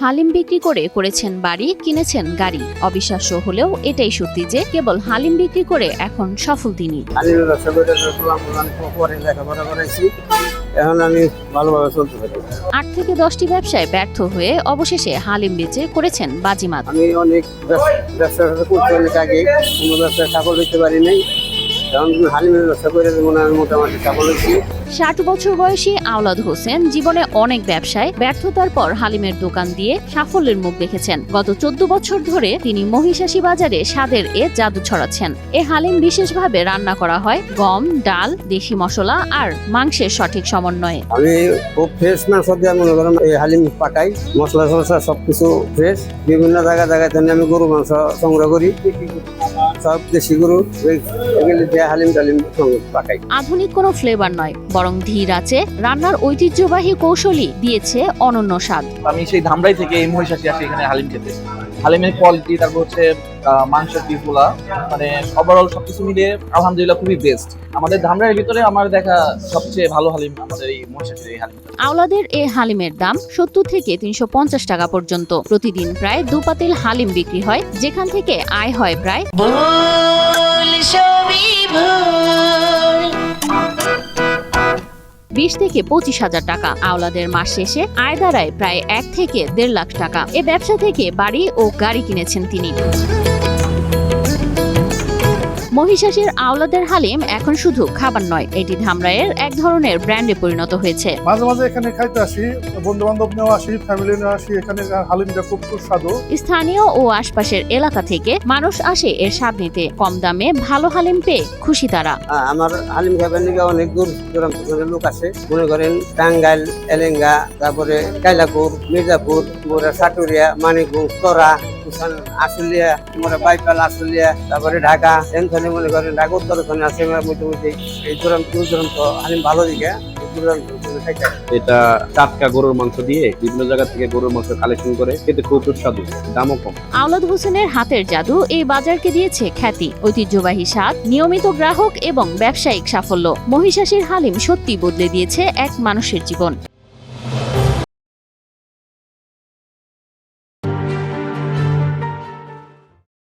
হালিম বিক্রি করে করেছেন বাড়ি কিনেছেন গাড়ি। অবিশ্বাস্য হলেও এটাই সত্যি যে কেবল হালিম বিক্রি করে এখন সফল তিনি। এখন আমি ভালোভাবে চলতে পারি। আট থেকে দশটি ব্যবসায় ব্যর্থ হয়ে অবশেষে হালিম বেচে করেছেন বাজিমাত। আমি অনেক ব্যবসা করতে অনেক আগে কোনো ব্যবসায় সফল হতে পারি নাই। ষাট বছর বয়সী আওলাদ হোসেন জীবনে অনেক ব্যবসায় ব্যর্থতার পর হালিমের দোকান দিয়ে সাফল্যের মুখ দেখেছেন। গত চোদ্দ বছর ধরে তিনি মহিষাসী বাজারে স্বাদের এ জাদু ছড়াচ্ছেন। এ হালিম বিশেষভাবে রান্না করা হয় গম ডাল দেশি মশলা আর মাংসের সঠিক সমন্বয়ে। আমি খুব ফ্রেশ মাংস দিয়ে মনে করেন এই হালিম পাকাই। মশলা সব কিছু ফ্রেশ বিভিন্ন জায়গা জায়গায় আমি গরু মাংস সংগ্রহ করি। সব দেশি গরু এগুলি দিয়ে হালিম টালিম পাকাই। আধুনিক কোনো ফ্লেভার নয় বরং ধীর আছে রান্নার ঐতিহ্যবাহী কৌশলী দিয়েছে অনন্য স্বাদ। আমি সেই ধামরাই থেকে এই মহিষাসী আসি এখানে হালিম খেতে। হালিমের কোয়ালিটি তারপর হচ্ছে আহ, মাংসের পিসগুলা মানে ওভারঅল সবকিছু মিলিয়ে আলহামদুলিল্লাহ খুবই বেস্ট আমাদের ধামরার ভিতরে আমার দেখা সবচেয়ে ভালো হালিম আমাদের এই মহিষাসীর এই হালিম আওলাদের এই হালিমের দাম সত্তর থেকে তিনশো পঞ্চাশ টাকা পর্যন্ত। প্রতিদিন প্রায় দু পাতিল হালিম বিক্রি হয় যেখান থেকে আয় হয় প্রায় বিশ থেকে পঁচিশ হাজার টাকা। আওলাদের মাস শেষে আয় দাঁড়ায় প্রায় এক থেকে দেড় লাখ টাকা। এ ব্যবসা থেকে বাড়ি ও গাড়ি কিনেছেন তিনি। মহিষাসীর আওলাদের হালিম এখন শুধু খাবার নয় এটি ধামরাইয়ের এক ধরনের ব্র্যান্ডে পরিণত হয়েছে। মাঝে মাঝে এখানে খাইতে আসি বন্ধু বান্ধব নিয়েও আসি ফ্যামিলি নিয়ে আসি এখানে হালিমটা খুব সুস্বাদু। স্থানীয় ও আশপাশের এলাকা থেকে মানুষ আসে এর স্বাদ নিতে। কম দামে ভালো হালিম পেয়ে খুশি তারা। আহ, আমার হালিম খাবার লিগে অনেক দূর দূরান্ত থেকে লোক আসে। মনে করেন টাঙ্গাইল এলেঙ্গা তারপরে কাইলাপুর মির্জাপুর মোরা সাটুরিয়া মানিকগঞ্জ তোরা কুসান আশুলিয়া বাইপাল আশুলিয়া তারপরে ঢাকা এনখানে মনে করেন ঢাকা উত্তরখানে আছে মোটামুটি এই দূরান্ত দূর দূরান্ত ভালো দিকে এই দূরান্ত থেকে। খাইতে আসে। এটা টাটকা গরুর মাংস দিয়ে বিভিন্ন জায়গা থেকে গরুর মাংস কালেকশন করে খেতে খুব সুস্বাদু দামও কম। আওলাদ হোসেনের হাতের জাদু এই বাজারকে দিয়েছে খ্যাতি ঐতিহ্যবাহী স্বাদ নিয়মিত গ্রাহক এবং ব্যবসায়িক সাফল্য। মহিষাসীর হালিম সত্যি বদলে দিয়েছে এক মানুষের জীবন।